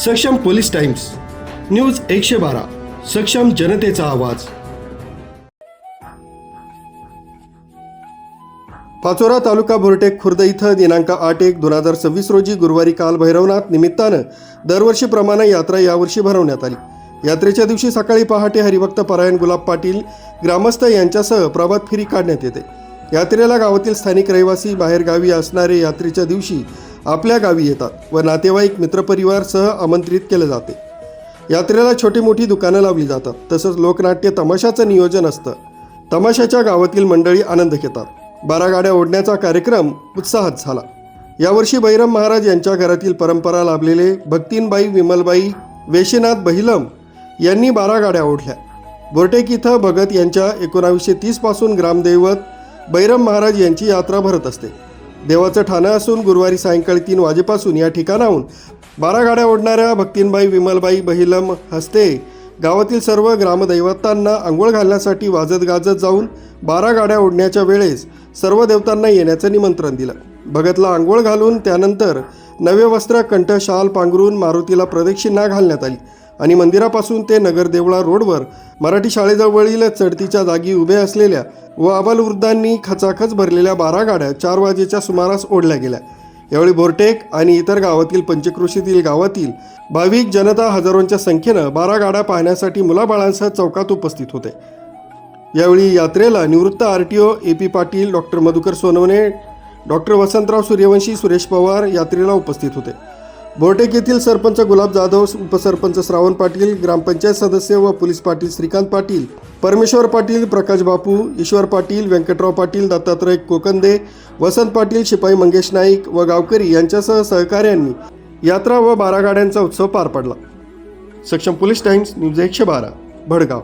सक्षम police times news एकशे बारा सक्षम जनतेचा आवाज. पाचोरा तालुका बोरटेक खुर्द इथं दिनांक आठ एक दोन हजार सव्वीस रोजी गुरुवारी काल भैरवनाथ निमित्तानं दरवर्षीप्रमाणे यात्रा यावर्षी भरवण्यात आली. यात्रेच्या दिवशी सकाळी पहाटे हरिभक्त परायण गुलाब पाटील ग्रामस्थ यांच्यासह प्रभात फेरी काढण्यात येते. यात्रेला गावातील स्थानिक रहिवासी बाहेरगावी असणारे यात्रेच्या दिवशी आपल्या गावी येतात व नातेवाईक मित्रपरिवारसह आमंत्रित केले जाते. यात्रेला छोटी मोठी दुकानं लावली जातात. तसंच लोकनाट्य तमाशाचं नियोजन असतं. तमाशाच्या गावातील मंडळी आनंद घेतात. बारा गाड्या ओढण्याचा कार्यक्रम उत्साहात झाला. यावर्षी बैरम महाराज यांच्या घरातील परंपरा लाभलेले भक्तीनबाई विमलबाई वेशीनाथ बहिलम यांनी बारा गाड्या ओढल्या. बोर्टेक इथं भगत यांच्या एकोणावीसशे तीसपासून ग्रामदैवत बैरम महाराज यांची यात्रा भरत असते. देवाचं ठाणं असून गुरुवारी सायंकाळी तीन वाजेपासून या ठिकाणाहून बारा गाड्या ओढणाऱ्या भक्तीनबाई विमलबाई बहिलम हस्ते गावातील सर्व ग्रामदैवतांना आंघोळ घालण्यासाठी वाजत गाजत जाऊन बारा गाड्या ओढण्याच्या वेळेस सर्व देवतांना येण्याचं निमंत्रण दिलं. भगतला आंघोळ घालून त्यानंतर नवे वस्त्र कंठ शाल पांघरून मारुतीला प्रदक्षिणा घालण्यात आली. आणि मंदिरापासून ते नगरदेवळा रोडवर मराठी शाळेजवळील चढतीच्या जागी उभे असलेल्या व आबालवृद्धांनी खचाखच भरलेल्या बारा गाड्या चार वाजेच्या सुमारास ओढल्या गेल्या. यावेळी बोरटेक आणि इतर गावातील पंचक्रोशीतील गावातील भाविक जनता हजारोंच्या संख्येनं बारा गाड्या पाहण्यासाठी मुलाबाळांसह चौकात उपस्थित होते. यावेळी यात्रेला निवृत्त R T O A P Patil doctor Madhukar Sonawane doctor Vasantrao Suryavanshi Suresh Pawar यात्रेला उपस्थित होते. बोरटेक येथील सरपंच गुलाब जाधव उपसरपंच श्रावण पाटील ग्रामपंचायत सदस्य व पोलीस पाटील श्रीकांत पाटील परमेश्वर पाटील प्रकाश बापू ईश्वर पाटील व्यंकटराव पाटील दत्तात्रय कोकंदे वसंत पाटील शिपाई मंगेश नाईक व गावकरी यांच्यासह सहकाऱ्यांनी यात्रा व बारा गाड्यांचा उत्सव पार पडला. सक्षम पोलीस टाइम्स न्यूज एकशे बारा भडगाव.